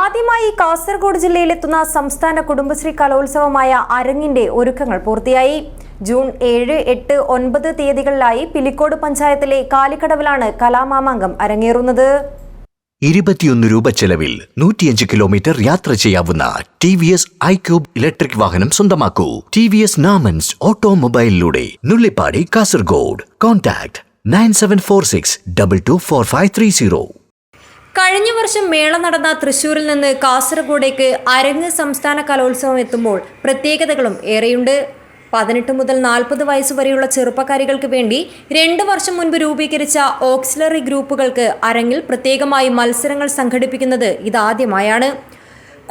ആദ്യമായി കാസർഗോഡ് ജില്ലയിലെത്തുന്ന സംസ്ഥാന കുടുംബശ്രീ കലോത്സവമായ അരങ്ങിന്റെ ഒരുക്കങ്ങൾ പൂർത്തിയായി. ജൂൺ ഏഴ് എട്ട് ഒൻപത് തീയതികളിലായി പിലിക്കോട് പഞ്ചായത്തിലെ കാലിക്കടവിലാണ് കലാമാമാങ്കം അരങ്ങേറുന്നത്. ഇരുപത്തിയൊന്ന് രൂപ ചെലവിൽ നൂറ്റിയഞ്ച് കിലോമീറ്റർ യാത്ര ചെയ്യാവുന്ന T V S iQube electric വാഹനം സ്വന്തമാക്കൂ. T V S നാമൻസ് ഓട്ടോമൊബൈലിലൂടെ Nullippady Kasaragod. Contact nine seven four six double two four five three zero. കഴിഞ്ഞ വർഷം മേള നടന്ന തൃശൂരിൽ നിന്ന് കാസർഗോഡേക്ക് അരങ്ങ് സംസ്ഥാന കലോത്സവം എത്തുമ്പോൾ പ്രത്യേകതകളും ഏറെയുണ്ട്. പതിനെട്ട് മുതൽ നാൽപ്പത് വയസ്സ് വരെയുള്ള ചെറുപ്പക്കാരികൾക്ക് വേണ്ടി രണ്ട് വർഷം മുൻപ് രൂപീകരിച്ച ഓക്സിലറി ഗ്രൂപ്പുകൾക്ക് അരങ്ങിൽ പ്രത്യേകമായി മത്സരങ്ങൾ സംഘടിപ്പിക്കുന്നത് ഇതാദ്യമായാണ്.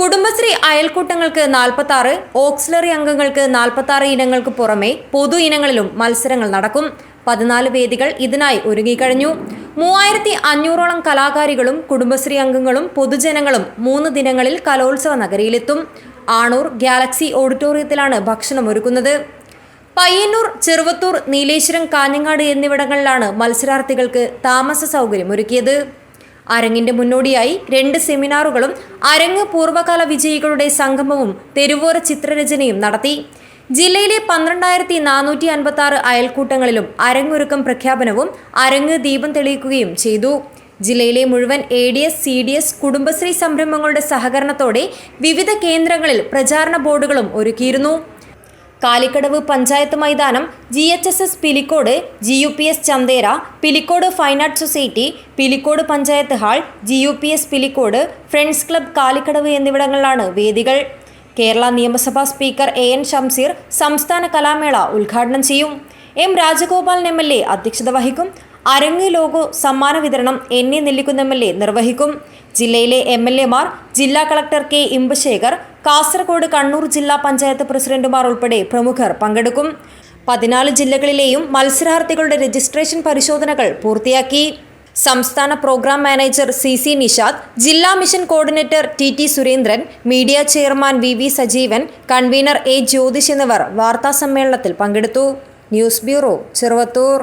കുടുംബശ്രീ അയൽക്കൂട്ടങ്ങൾക്ക് നാൽപ്പത്തി ആറ് ഓക്സിലറി അംഗങ്ങൾക്ക് നാൽപ്പത്തി ആറ് ഇനങ്ങൾക്ക് പുറമെ പൊതു ഇനങ്ങളിലും മത്സരങ്ങൾ നടക്കും. പതിനാല് വേദികൾ ഇതിനായി ഒരുങ്ങിക്കഴിഞ്ഞു മൂവായിരത്തി അഞ്ഞൂറോളം കലാകാരികളും കുടുംബശ്രീ അംഗങ്ങളും പൊതുജനങ്ങളും മൂന്ന് ദിനങ്ങളിൽ കലോത്സവ നഗരിയിലെത്തും. ആണൂർ ഗാലക്സി ഓഡിറ്റോറിയത്തിലാണ് ഭക്ഷണം ഒരുക്കുന്നത്. പയ്യന്നൂർ ചെറുവത്തൂർ നീലേശ്വരം കാഞ്ഞങ്ങാട് എന്നിവിടങ്ങളിലാണ് മത്സരാർത്ഥികൾക്ക് താമസ സൗകര്യം ഒരുക്കിയത് അരങ്ങിന്റെ മുന്നോടിയായി രണ്ട് സെമിനാറുകളും അരങ്ങ് പൂർവകാല വിജയികളുടെ സംഗമവും തെരുവോര ചിത്രരചനയും നടത്തി. ജില്ലയിലെ പന്ത്രണ്ടായിരത്തി നാനൂറ്റി അൻപത്തി ആറ് അയൽക്കൂട്ടങ്ങളിലും അരങ്ങൊരുക്കം പ്രഖ്യാപനവും അരങ്ങ് ദീപം തെളിയിക്കുകയും ചെയ്തു. ജില്ലയിലെ മുഴുവൻ A D S C D S Kudumbashree സംരംഭങ്ങളുടെ സഹകരണത്തോടെ വിവിധ കേന്ദ്രങ്ങളിൽ പ്രചാരണ ബോർഡുകളും ഒരുക്കിയിരുന്നു. കാലിക്കടവ് പഞ്ചായത്ത് മൈതാനം G H S S Pilicode G U P S Chanthera Pilicode fine art society Pilicode panchayat hall G U P S Pilicode friends club Kalikadavu എന്നിവിടങ്ങളിലാണ് വേദികൾ. കേരള നിയമസഭാ സ്പീക്കർ എ എൻ ഷംസീർ സംസ്ഥാന കലാമേള ഉദ്ഘാടനം ചെയ്യും. M Rajagopalan M L A അധ്യക്ഷത വഹിക്കും. അരങ്ങ് ലോഗോ സമ്മാന വിതരണം N A Nellikkunnu M L A നിർവഹിക്കും. ജില്ലയിലെ എം എൽ എമാർ ജില്ലാ കളക്ടർ കെ ഇമ്പശേഖർ കാസർഗോഡ് കണ്ണൂർ ജില്ലാ പഞ്ചായത്ത് പ്രസിഡന്റുമാർ ഉൾപ്പെടെ പ്രമുഖർ പങ്കെടുക്കും. പതിനാല് ജില്ലകളിലെയും മത്സരാർത്ഥികളുടെ രജിസ്ട്രേഷൻ പരിശോധനകൾ പൂർത്തിയാക്കി. സംസ്ഥാന programme manager C C Nishad ജില്ലാ mission coordinator T T Surendran media chairman V V Sajeevan convener A Jyothish എന്നിവർ വാർത്താസമ്മേളനത്തിൽ പങ്കെടുത്തു. News bureau Cheruvathur.